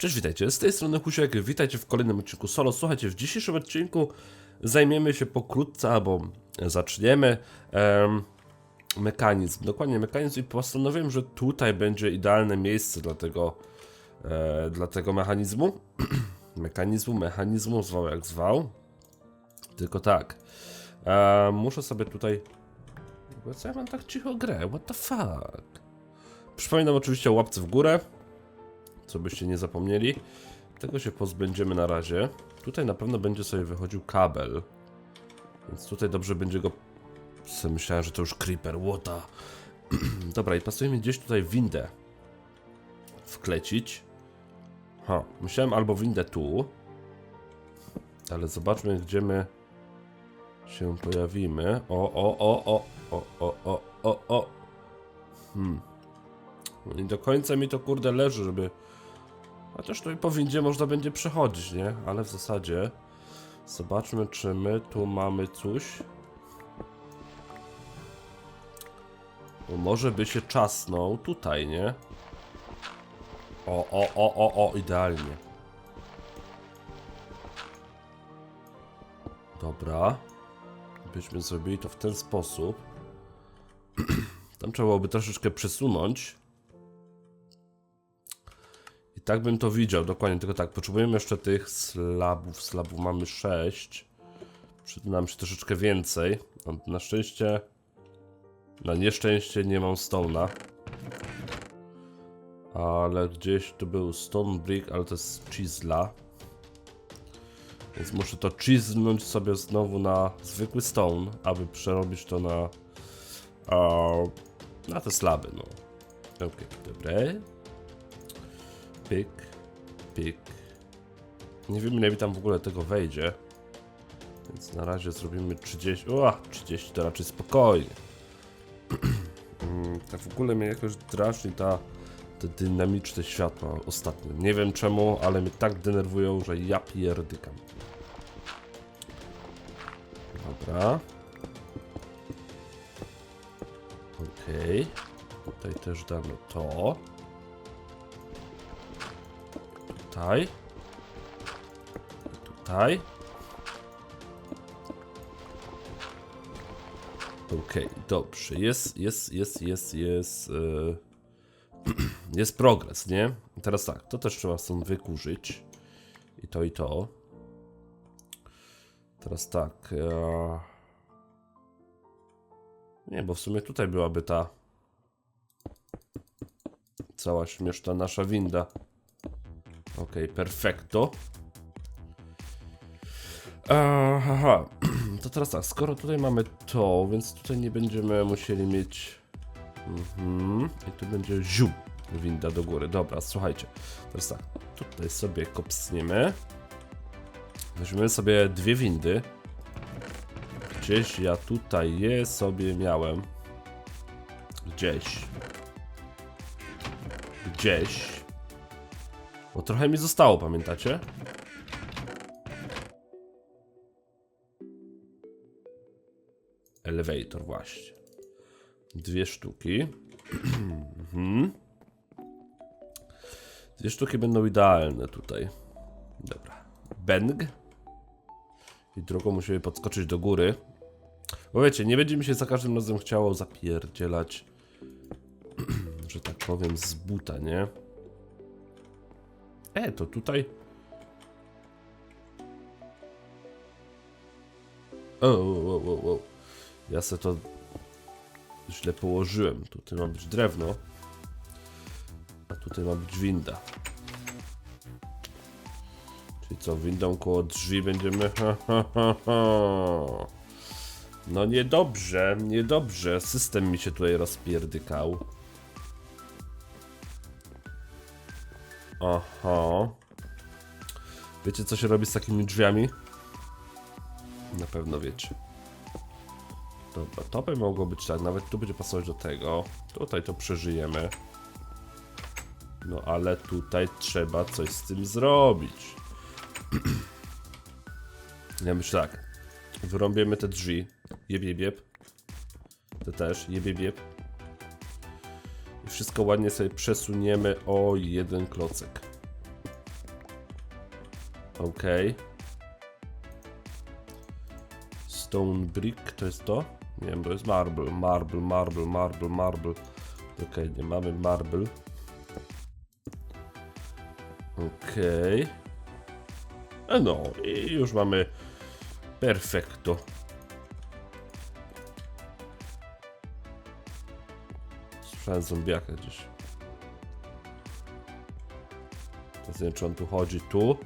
Cześć, witajcie. Z tej strony Husiek. Witajcie w kolejnym odcinku solo. Słuchajcie, w dzisiejszym odcinku zajmiemy się pokrótce, albo zaczniemy em, mechanizm. Dokładnie mechanizm i postanowiłem, że tutaj będzie idealne miejsce dla tego, e, dla tego mechanizmu. mechanizmu, mechanizmu, zwał jak zwał. Tylko tak. E, muszę sobie tutaj... Co ja mam tak cicho grę? What the fuck? Przypominam oczywiście łapce w górę co byście nie zapomnieli. Tego się pozbędziemy na razie. Tutaj na pewno będzie sobie wychodził kabel. Więc tutaj dobrze będzie go... Myślałem, że to już creeper, łota. Dobra, i pasuje mi gdzieś tutaj windę wklecić. Ha, myślałem albo windę tu. Ale zobaczmy, gdzie my się pojawimy. O, o, o, o, o, o, o, o, o. Hmm. No Nie do końca mi to kurde leży, żeby Chociaż tu i po windzie można będzie przechodzić, nie? Ale w zasadzie zobaczmy, czy my tu mamy coś. Bo może by się czasnął tutaj, nie? O, o, o, o, o, idealnie. Dobra. Byśmy zrobili to w ten sposób. Tam trzeba byłoby troszeczkę przesunąć. I tak bym to widział, dokładnie, tylko tak, potrzebujemy jeszcze tych slabów, slabów mamy 6. Przyda nam się troszeczkę więcej. Na szczęście, na nieszczęście nie mam stone'a. Ale gdzieś tu był stone brick, ale to jest chisla. Więc muszę to chiznąć sobie znowu na zwykły stone, aby przerobić to na, na te slaby, no. Okej, okay, dobre. Pyk, pyk. Nie wiem ile mi tam w ogóle tego wejdzie. Więc na razie zrobimy 30. O, 30 to raczej spokojnie. Tak w ogóle mnie jakoś drażni ta, te dynamiczne światła ostatnio. Nie wiem czemu, ale mnie tak denerwują, że ja pierdykam. Dobra. Okej. Tutaj też damy to. Tutaj. Tutaj. Okej, dobrze. Jest, jest, jest, jest, jest. Yy... jest progres, nie? Teraz tak, to też trzeba stąd wykurzyć. I to, i to. Teraz tak. Ja... Nie, bo w sumie tutaj byłaby ta. Cała śmieszna nasza winda. Ok, perfekto. Aha, to teraz tak, skoro tutaj mamy to, więc tutaj nie będziemy musieli mieć... Mhm. I tu będzie ziu, winda do góry. Dobra, słuchajcie. Teraz tak, tutaj sobie kopsniemy. Weźmiemy sobie dwie windy. Gdzieś ja tutaj je sobie miałem. Gdzieś. Gdzieś. Bo trochę mi zostało, pamiętacie? Elevator, właśnie. Dwie sztuki. Mhm. Dwie sztuki będą idealne tutaj. Dobra. Beng. I drugą musimy podskoczyć do góry. Bo wiecie, nie będzie mi się za każdym razem chciało zapierdzielać, że tak powiem, z buta, nie? E, to tutaj... O, o, o, o. Ja se to źle położyłem. Tutaj ma być drewno, a tutaj ma być winda. Czyli co, windą koło drzwi będziemy... Ha, ha, ha, ha. No niedobrze, niedobrze. System mi się tutaj rozpierdykał. Aha. Wiecie co się robi z takimi drzwiami? Na pewno wiecie. Dobra, to by mogło być tak, nawet tu będzie pasować do tego. Tutaj to przeżyjemy. No ale tutaj trzeba coś z tym zrobić. ja myślę tak. Wyrąbiemy te drzwi. Jeb, jeb, jeb. Te też, jeb, jeb, jeb. Wszystko ładnie sobie przesuniemy o jeden klocek. Okej. Stone brick to jest to? Nie wiem, to jest marble, marble, marble, marble, marble. Okej, nie mamy marble. Okej. E No i już mamy perfekto. Słyszałem zombiaka gdzieś. Teraz nie wiem, czy on tu chodzi tu.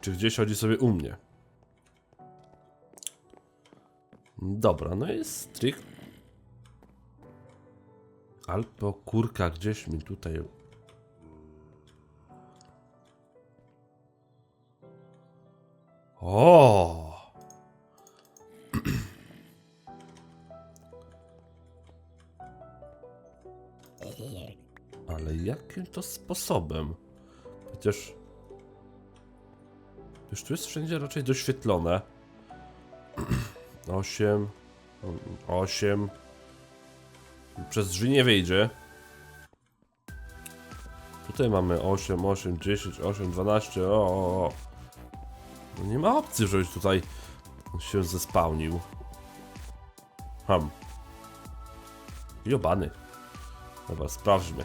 Czy gdzieś chodzi sobie u mnie. Dobra, no jest strik. Albo kurka gdzieś mi tutaj. O! Sposobem? Przecież. Już tu jest wszędzie raczej doświetlone. 8. 8. Przez drzwi nie wyjdzie. Tutaj mamy 8, 8, 10, 8, 12. O, o, o. No nie ma opcji, żebyś tutaj się zespałnił. Ham. Jobany. Dobra, sprawdźmy.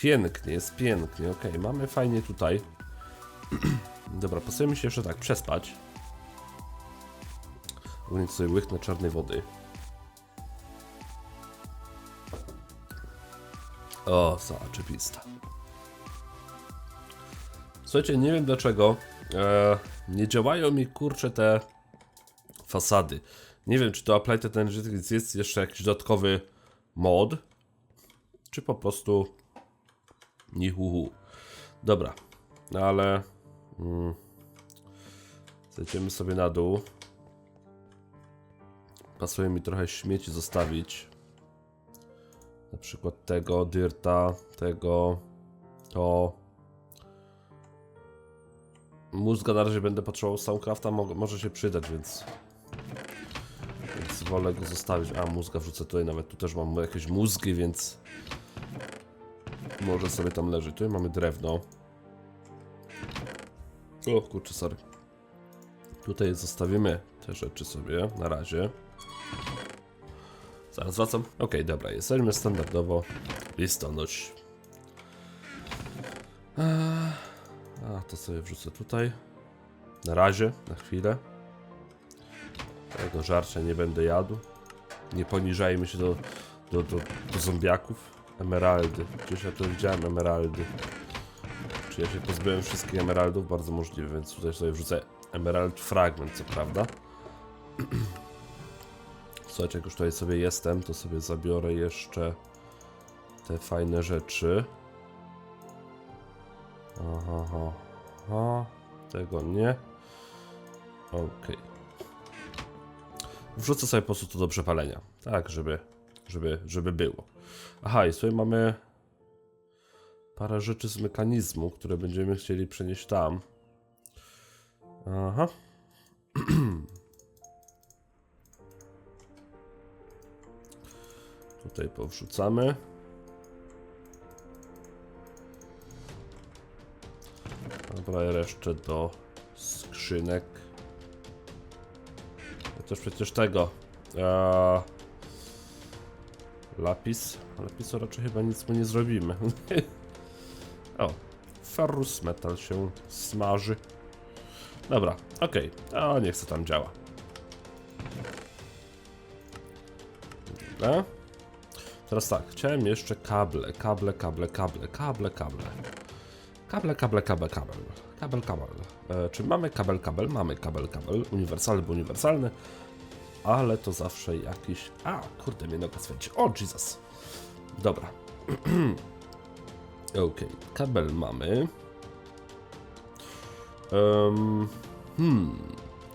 Pięknie, jest pięknie. Okej, mamy fajnie tutaj. Dobra, postarajmy się jeszcze tak przespać. Ogólnie sobie łyknę czarnej wody. O, zaczepista. Słuchajcie, nie wiem dlaczego e, nie działają mi kurcze te fasady. Nie wiem, czy to Applied Energetics jest jeszcze jakiś dodatkowy mod, czy po prostu nihuhu. Dobra, ale mm, zejdziemy sobie na dół. Pasuje mi trochę śmieci zostawić. Na przykład tego, dyrta, tego, to. Mózga na razie będę potrzebował Soundcrafta, mo może się przydać, więc... Więc wolę go zostawić. A, mózga wrzucę tutaj, nawet tu też mam jakieś mózgi, więc... Może sobie tam leży. Tutaj mamy drewno. O kurczę, sorry. Tutaj zostawimy te rzeczy sobie na razie. Zaraz wracam. Okej, dobra, jesteśmy standardowo listonosz. Eee, A, to sobie wrzucę tutaj. Na razie, na chwilę. Tego żarcia nie będę jadł. Nie poniżajmy się do, do, do, do zombiaków. Emeraldy. Gdzieś ja to widziałem emeraldy. Czy ja się pozbyłem wszystkich emeraldów? Bardzo możliwe, więc tutaj sobie wrzucę emerald fragment, co prawda. Słuchajcie, jak już tutaj sobie jestem, to sobie zabiorę jeszcze te fajne rzeczy. Aha, aha, aha. Tego nie. Okej. Wrzucę sobie po prostu to do przepalenia. Tak, żeby, żeby, żeby było. Aha, i sobie mamy parę rzeczy z mechanizmu, które będziemy chcieli przenieść tam. Aha. Tutaj powrzucamy. Dobra, jeszcze do skrzynek. Też przecież tego. Eee, lapis. Lapisu raczej chyba nic mu nie zrobimy. o, ferrus metal się smaży. Dobra, okej. O, niech se tam działa. Dobra. Teraz tak, chciałem jeszcze kable, kable, kable, kable, kable, kable. Kable, kable, kable, kabel. Kabel, kabel. E, czy mamy kabel, kabel? Mamy kabel, kabel. Uniwersalny, bo uniwersalny. Ale to zawsze jakiś... A, kurde, mnie noga swędzi. O, Jesus. Dobra. Okej, kabel mamy. Um, hmm,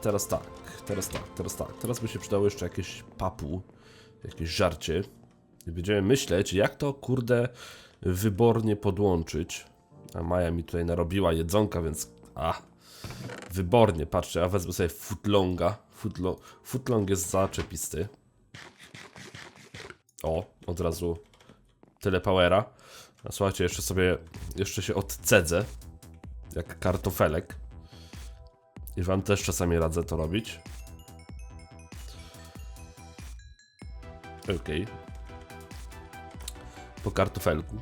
teraz tak, teraz tak, teraz tak. Teraz by się przydało jeszcze jakieś papu, jakieś żarcie. I będziemy myśleć, jak to kurde wybornie podłączyć. A Maja mi tutaj narobiła jedzonka, więc a wybornie, patrzcie, a wezmę sobie footlonga. Footlo footlong jest zaczepisty. O, od razu tyle powera. A słuchajcie, jeszcze sobie, jeszcze się odcedzę. Jak kartofelek. I wam też czasami radzę to robić. Okej. Po kartofelku.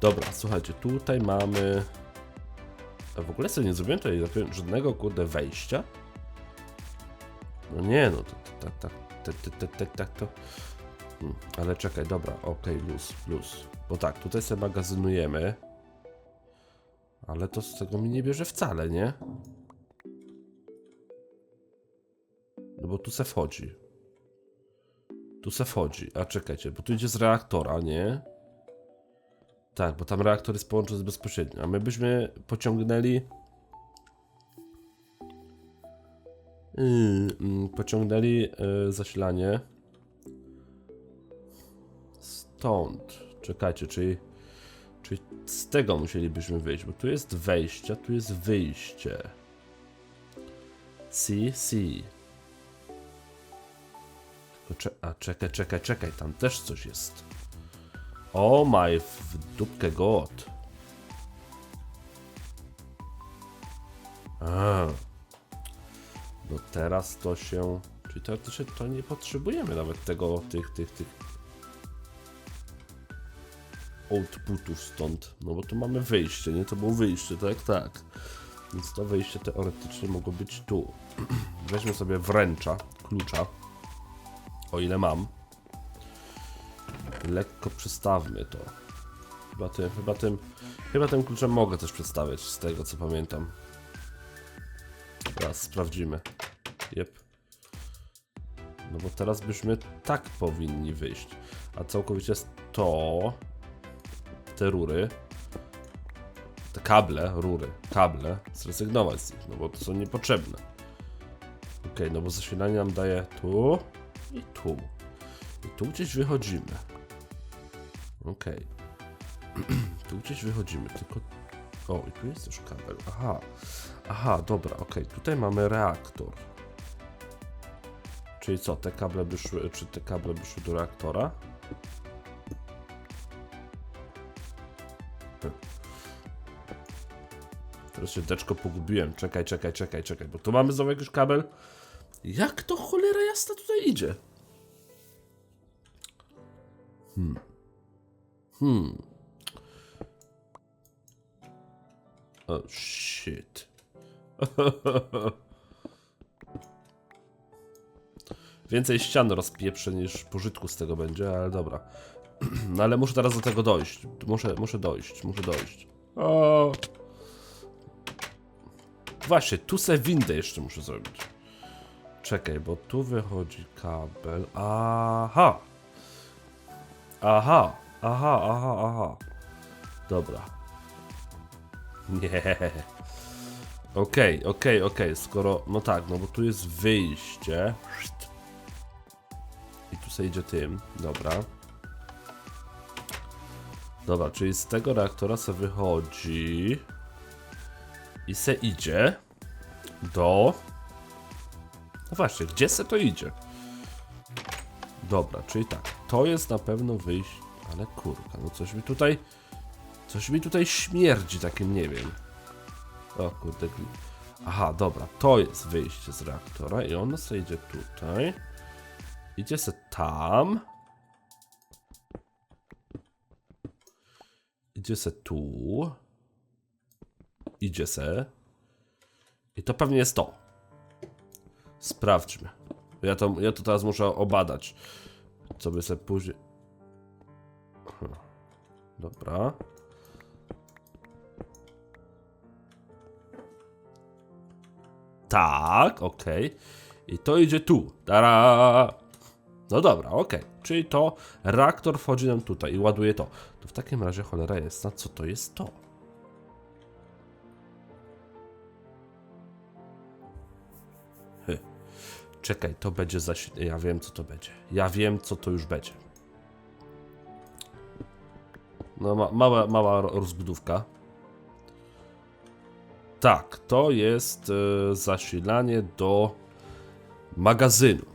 Dobra, słuchajcie, tutaj mamy... A w ogóle sobie nie zrobiłem tutaj żadnego, kurde, wejścia. No nie, no to tak, tak, tak, tak, tak, to... Hmm, ale czekaj, dobra, okej, luz, luz. Bo tak, tutaj sobie magazynujemy. Ale to z tego mi nie bierze wcale, nie? No bo tu se wchodzi. Tu se wchodzi. A czekajcie, bo tu idzie z reaktora, nie? Tak, bo tam reaktor jest połączony bezpośrednio. A my byśmy pociągnęli. Mm, pociągnęli yy, zasilanie. Stąd. Czekajcie, czyli. Czyli z tego musielibyśmy wyjść, bo tu jest wejście, tu jest wyjście. Tylko cze- a czekaj, czekaj, czekaj, tam też coś jest. O my w dupkę god. Teraz to się. Czyli teoretycznie to nie potrzebujemy nawet tego, tych, tych, tych outputów stąd. No bo tu mamy wyjście, nie? To było wyjście, tak? Tak. Więc to wyjście teoretycznie mogło być tu. Weźmy sobie wręcza, klucza. O ile mam. Lekko przestawmy to. Chyba tym, chyba tym, chyba tym kluczem mogę też przedstawiać, z tego co pamiętam. Teraz sprawdzimy. No bo teraz byśmy tak powinni wyjść. A całkowicie to te rury, te kable, rury, kable, zrezygnować z nich, no bo to są niepotrzebne. Ok, no bo zasilanie nam daje tu i tu. I tu gdzieś wychodzimy. Ok. tu gdzieś wychodzimy, tylko... O, i tu jest już kabel. Aha. Aha, dobra, ok. Tutaj mamy reaktor. Czyli co, te kable by szły, czy te kable by szły do reaktora? Teraz się deczko pogubiłem. Czekaj, czekaj, czekaj, czekaj, bo tu mamy znowu jakiś kabel. Jak to cholera jasna tutaj idzie? Hmm. Hmm. Oh shit. Więcej ścian rozpieprzę niż pożytku z tego będzie, ale dobra. No ale muszę teraz do tego dojść. Muszę, muszę dojść, muszę dojść. O. Właśnie, tu se windę jeszcze muszę zrobić. Czekaj, bo tu wychodzi kabel. Aha! Aha, aha, aha, aha. Dobra. Nie. Okej, okej, okej, skoro... No tak, no bo tu jest wyjście. Se idzie tym, dobra. Dobra, czyli z tego reaktora se wychodzi i se idzie do... No właśnie, gdzie se to idzie? Dobra, czyli tak, to jest na pewno wyjść... Ale kurka, no coś mi tutaj... Coś mi tutaj śmierdzi takim, nie wiem. O kurde. Aha, dobra, to jest wyjście z reaktora i ono se idzie tutaj. Idzie se tam. Idzie se tu. Idzie se. I to pewnie jest to. Sprawdźmy. Ja to, ja to teraz muszę obadać. Co by se później... Dobra. Tak, okej. I to idzie tu. Tara! No dobra, okej. Czyli to reaktor wchodzi nam tutaj i ładuje to. To w takim razie cholera jest, na co to jest to? Czekaj, to będzie zaś... Ja wiem, co to będzie. Ja wiem, co to już będzie. No, ma, mała, mała ro- rozbudówka. Tak, to jest e, zasilanie do magazynu.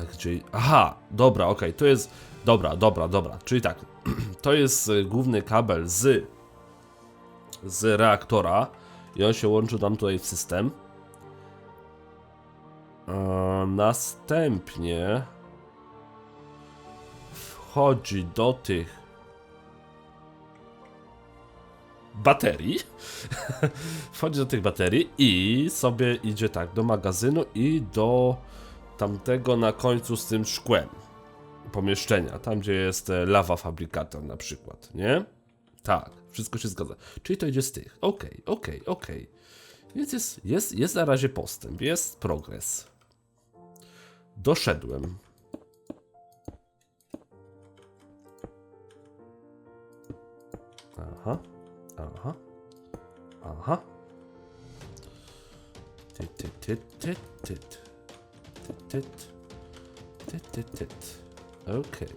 Ale gdzie. Aha, dobra, okej, to jest Dobra, dobra, dobra. Czyli tak, to jest y, główny kabel z, z reaktora i on się łączy nam tutaj w system. Następnie wchodzi do tych baterii. wchodzi do tych baterii i sobie idzie tak do magazynu i do tamtego na końcu z tym szkłem pomieszczenia, tam gdzie jest e, lawa fabrykator na przykład, nie? Tak, wszystko się zgadza. Czyli to idzie z tych. Okej, okej, okej. Więc jest, jest, jest na razie postęp, jest progres. Doszedłem. Aha, aha, aha. Tyt, tyt. Tyt, tyt, tyt. Okej.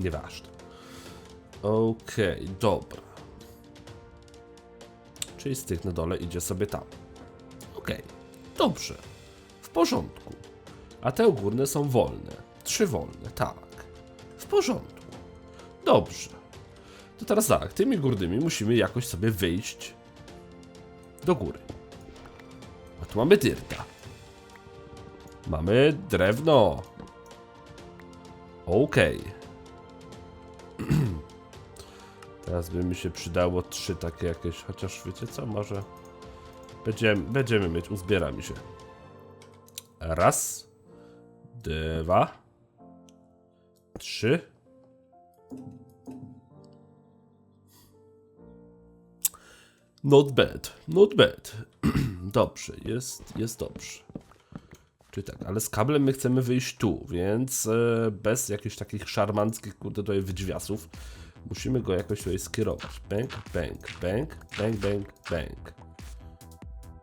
Nieważne. Okej, dobra. Czyli z tych na dole idzie sobie tam. Okej, dobrze. W porządku. A te górne są wolne. Trzy wolne, tak. W porządku. Dobrze. To teraz tak, tymi górnymi musimy jakoś sobie wyjść do góry. A tu mamy dyrta. Mamy drewno. Okej. Teraz by mi się przydało trzy takie jakieś, chociaż wiecie co, może będziemy, będziemy mieć, uzbiera mi się. Raz, dwa, trzy. Not bad, not bad. Dobrze, jest, jest dobrze. Czyli tak, ale z kablem my chcemy wyjść tu, więc e, bez jakichś takich szarmanckich, kurde, tutaj wydźwiasów musimy go jakoś tutaj skierować. Bang, bang, bang, bang, bang, bang.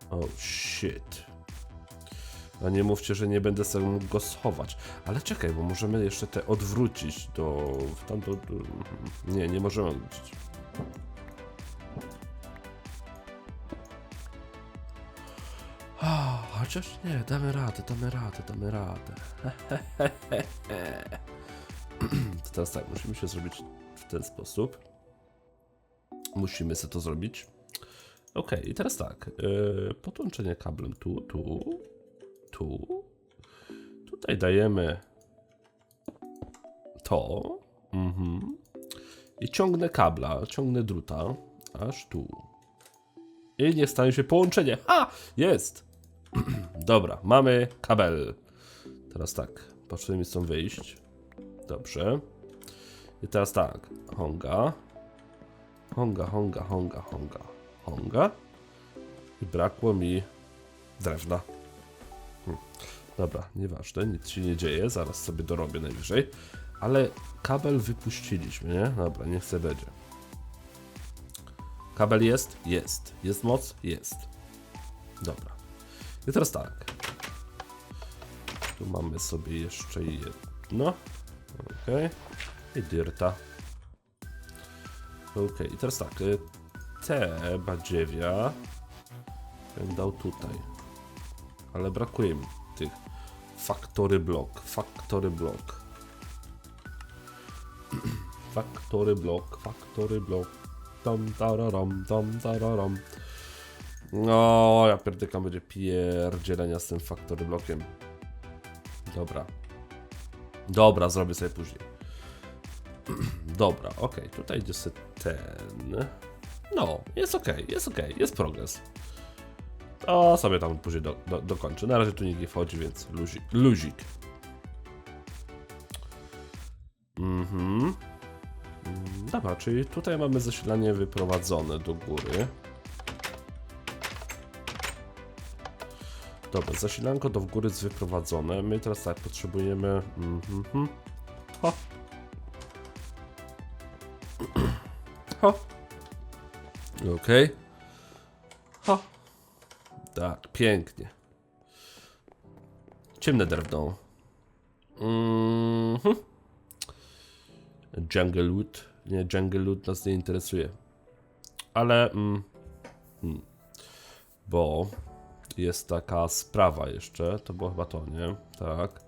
Oh shit. A nie mówcie, że nie będę sobie mógł go schować. Ale czekaj, bo możemy jeszcze te odwrócić do... w tamto... do- Nie, nie możemy odwrócić. Chociaż nie, damy radę, damy radę, damy radę. To teraz tak, musimy się zrobić w ten sposób. Musimy sobie to zrobić. Ok, i teraz tak. Yy, podłączenie kablem tu, tu, tu. Tutaj dajemy to. Mhm. I ciągnę kabla, ciągnę druta, aż tu. I niech stanie się połączenie. Ha! Jest! Dobra, mamy kabel. Teraz tak, potrzebujemy stąd wyjść. Dobrze. I teraz tak, honga. Honga, honga, honga, honga, honga. I brakło mi drewna. Hm. Dobra, nieważne, nic się nie dzieje, zaraz sobie dorobię najwyżej. Ale kabel wypuściliśmy, nie? Dobra, niech se będzie. Kabel jest? Jest. Jest moc? Jest. Dobra. I teraz tak. Tu mamy sobie jeszcze jedno. Ok. I dyrta. Ok, i teraz tak. y, Te badziewia bym tutaj. Ale brakuje mi tych. Factory block. Factory block. Factory block. Factory block. Tam tararam, tam tararam. No, ja pierdykam, będzie pierdzielenia z tym factory blockiem. Dobra. Dobra, zrobię sobie później. Dobra, okej, tutaj idzie sobie ten. No, jest okej, jest okej, jest progres. To sobie tam później do, do, dokończę. Na razie tu nikt nie wchodzi, więc luzik. luzik. Mhm. Dobra, czyli tutaj mamy zasilanie wyprowadzone do góry. Dobra, zasilanko do góry jest wyprowadzone. My teraz tak potrzebujemy. Mhm. Ho. Ho. Okej. Ho. Tak, pięknie. Ciemne drewno. Mhm. Jungle Wood. Nie, Jungle Wood nas nie interesuje. Ale. Mm, mm, bo jest taka sprawa jeszcze. To było chyba to, nie? Tak.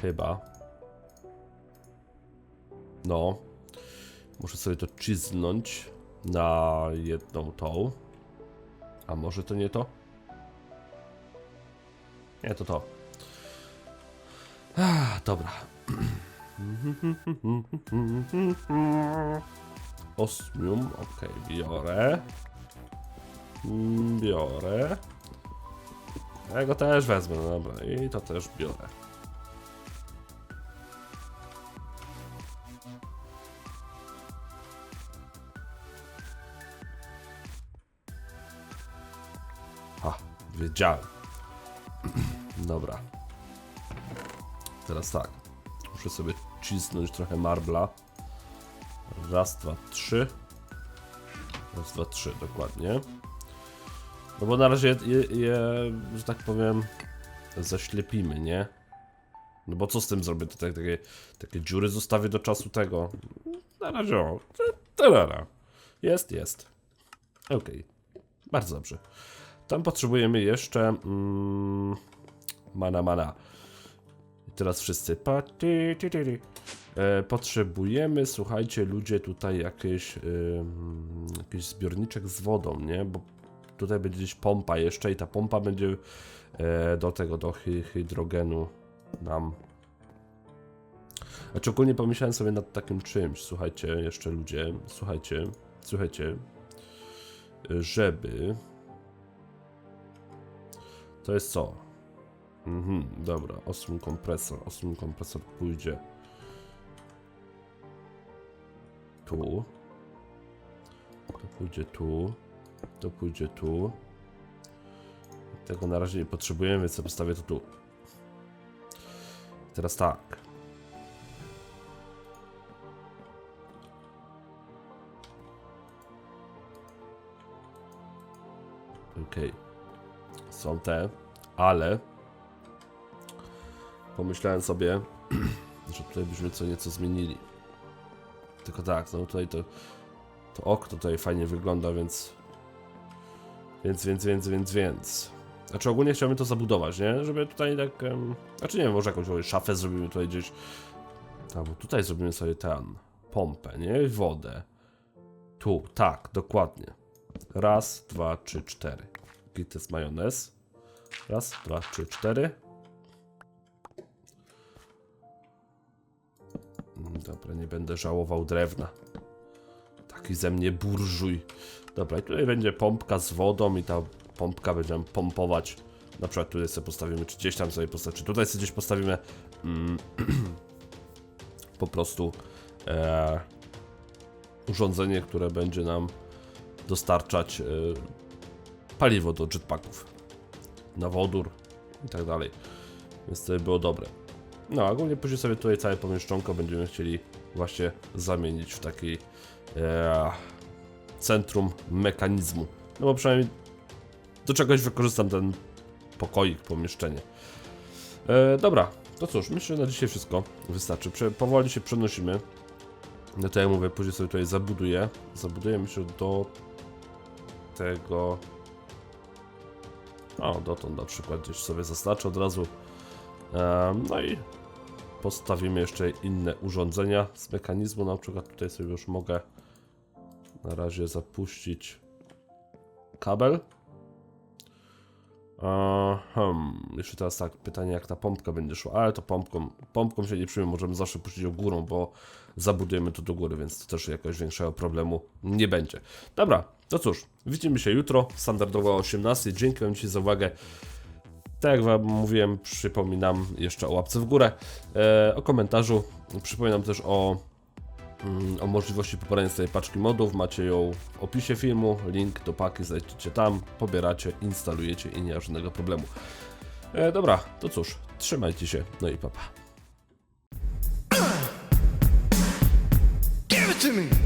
Chyba. No. Muszę sobie to czyznąć na jedną tą. A może to nie to? Nie, to to. Ah, dobra. Osmium, ok, biorę. Mm, Biorę. Tego też wezmę, no dobra, i to też biorę. Ha, wiedziałem. Dobra. Teraz tak. Muszę sobie cisnąć trochę marbla. Raz, dwa, trzy. Raz, dwa, trzy, dokładnie. No bo na razie je, je, że tak powiem, zaślepimy, nie? No bo co z tym zrobię? Tutaj takie, takie dziury zostawię do czasu tego. Na razie o. Tarara. Jest, jest. Okej. Bardzo dobrze. Tam potrzebujemy jeszcze mm, mana mana. I teraz wszyscy pa, ty, ty, ty, ty. E, potrzebujemy, słuchajcie, ludzie tutaj jakieś, ym, jakiś zbiorniczek z wodą, nie? Bo tutaj będzie gdzieś pompa jeszcze i ta pompa będzie e, do tego, do hy, hydrogenu nam. Znaczy ogólnie pomyślałem sobie nad takim czymś, słuchajcie, jeszcze ludzie, słuchajcie, słuchajcie, żeby to jest co? Mhm, dobra, osm kompresor. Osm kompresor pójdzie tu. To pójdzie tu. To pójdzie tu. Tego na razie nie potrzebujemy, więc postawię to tu. Teraz tak. Okej. Są te, ale pomyślałem sobie, że tutaj byśmy co nieco zmienili. Tylko tak, no tutaj to, to okno tutaj fajnie wygląda, więc więc, więc, więc, więc, więc. Znaczy ogólnie chciałbym to zabudować, nie? Żeby tutaj tak, em, znaczy nie wiem, może jakąś szafę zrobimy tutaj gdzieś, a bo tutaj zrobimy sobie ten, pompę, nie? I wodę. Tu, tak, dokładnie. Raz, dwa, trzy, cztery. Jaki to jest majonez? Raz, dwa, trzy, cztery. Mm, Dobra, nie będę żałował drewna. Taki ze mnie burżuj. Dobra, i tutaj będzie pompka z wodą i ta pompka będziemy pompować. Na przykład tutaj sobie postawimy, czy gdzieś tam sobie postawimy, czy tutaj sobie gdzieś postawimy mm, po prostu e, urządzenie, które będzie nam dostarczać e, paliwo do jetpacków, na wodór i tak dalej. Więc to by było dobre. No, a ogólnie później sobie tutaj całe pomieszczonko będziemy chcieli właśnie zamienić w taki e, centrum mechanizmu. No bo przynajmniej do czegoś wykorzystam ten pokoik, pomieszczenie. E, dobra, to cóż, myślę, że na dzisiaj wszystko wystarczy. Prze powoli się przenosimy. No to jak mówię, później sobie tutaj zabuduję. Zabuduję myślę do tego... O, dotąd na przykład gdzieś sobie zaznaczę od razu. E, no i postawimy jeszcze inne urządzenia z mechanizmu. Na przykład tutaj sobie już mogę na razie zapuścić kabel. Eee, hmm, jeszcze teraz tak, pytanie jak ta pompka będzie szła, ale to pompką, pompką się nie przyjmie, możemy zawsze puścić ją górą, bo zabudujemy to do góry, więc to też jakiegoś większego problemu nie będzie. Dobra, to cóż, widzimy się jutro, standardowo o 18. Dzięki Wam dzisiaj za uwagę. Tak jak Wam mówiłem, przypominam jeszcze o łapce w górę, e, o komentarzu. Przypominam też o, o możliwości pobrania sobie paczki modów. Macie ją w opisie filmu. Link do paki znajdziecie tam, pobieracie, instalujecie i nie ma żadnego problemu. E, dobra, to cóż, trzymajcie się, no i papa. Give it to me.